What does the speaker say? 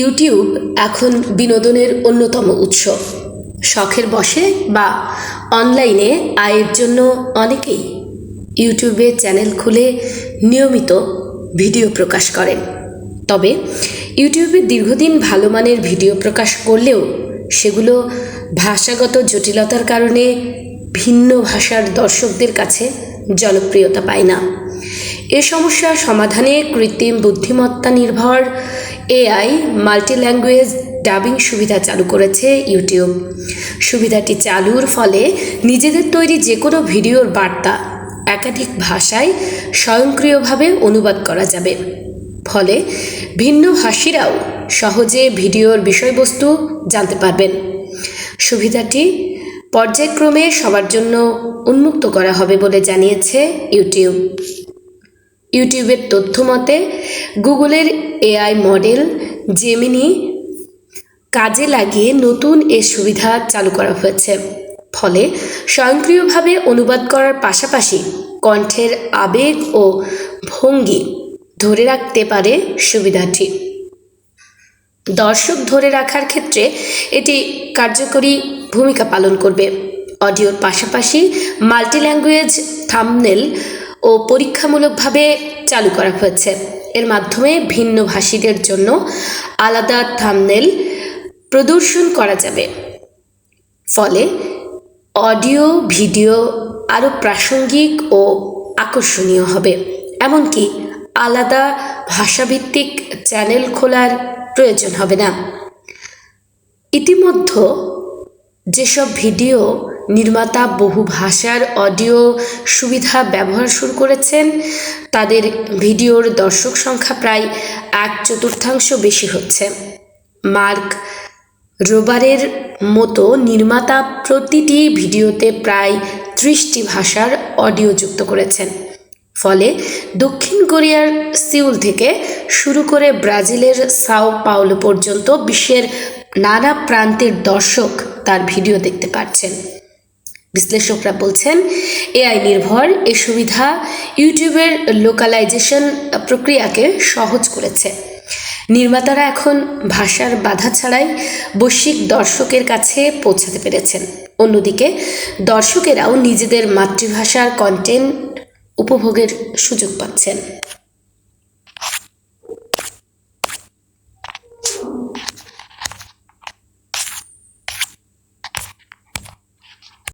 YouTube এখন বিনোদনের অন্যতম উৎস। শখের বসে বা অনলাইনে আয়ের জন্য অনেকেই ইউটিউবে চ্যানেল খুলে নিয়মিত ভিডিও প্রকাশ করেন। তবে ইউটিউবে দীর্ঘদিন ভালো মানের ভিডিও প্রকাশ করলেও সেগুলো ভাষাগত জটিলতার কারণে ভিন্ন ভাষার দর্শকদের কাছে জনপ্রিয়তা পায় না। এ সমস্যা সমাধানে কৃত্রিম বুদ্ধিমত্তা নির্ভর এআই মাল্টি ল্যাঙ্গুয়েজ ডাবিং সুবিধা চালু করেছে ইউটিউব। সুবিধাটি চালুর ফলে নিজেদের তৈরি যে কোনো ভিডিওর বার্তা একাধিক ভাষায় স্বয়ংক্রিয়ভাবে অনুবাদ করা যাবে। ফলে ভিন্ন ভাষীরাও সহজে ভিডিওর বিষয়বস্তু জানতে পারবেন। সুবিধাটি পর্যায়ক্রমে সবার জন্য উন্মুক্ত করা হবে বলে জানিয়েছে ইউটিউব। ইউটিউবের তথ্য মতে, গুগলের এআই মডেল জেমিনি কাজে লাগিয়ে নতুন এ সুবিধা চালু করা হয়েছে। ফলে স্বয়ংক্রিয়ভাবে অনুবাদ করার পাশাপাশি কণ্ঠের আবেগ ও ভঙ্গি ধরে রাখতে পারে সুবিধাটি। দর্শক ধরে রাখার ক্ষেত্রে এটি কার্যকরী ভূমিকা পালন করবে। অডিওর পাশাপাশি মাল্টি ল্যাঙ্গুয়েজ থামনেল ও পরীক্ষামূলকভাবে চালু করা হয়েছে। এর মাধ্যমে ভিন্ন ভাষীদের জন্য আলাদা থামনেল প্রদর্শন করা যাবে। ফলে অডিও, ভিডিও আরও প্রাসঙ্গিক ও আকর্ষণীয় হবে। এমনকি আলাদা ভাষাভিত্তিক চ্যানেল খোলার প্রয়োজন হবে না। ইতিমধ্যে যেসব ভিডিও নির্মাতা বহু ভাষার অডিও সুবিধা ব্যবহার শুরু করেছেন। তাদের ভিডিওর দর্শক সংখ্যা প্রায় এক চতুর্থাংশ বেশি হচ্ছে। মার্ক রোবারের মতো নির্মাতা প্রতিটি ভিডিওতে প্রায় ত্রিশটি ভাষার অডিও যুক্ত করেছেন। ফলে দক্ষিণ কোরিয়ার সিউল থেকে শুরু করে ব্রাজিলের সাও পাওলো পর্যন্ত বিশ্বের নানা প্রান্তের দর্শক তার ভিডিও দেখতে পাচ্ছেন বিশ্লেষকরা বলছেন, এআই নির্ভর এ সুবিধা ইউটিউবের লোকালাইজেশন প্রক্রিয়াকে সহজ করেছে। নির্মাতারা এখন ভাষার বাধা ছাড়াই বৈশ্বিক দর্শকের কাছে পৌঁছাতে পেরেছেন। অন্যদিকে, দর্শকেরাও নিজেদের মাতৃভাষার কন্টেন্ট উপভোগের সুযোগ পাচ্ছেন।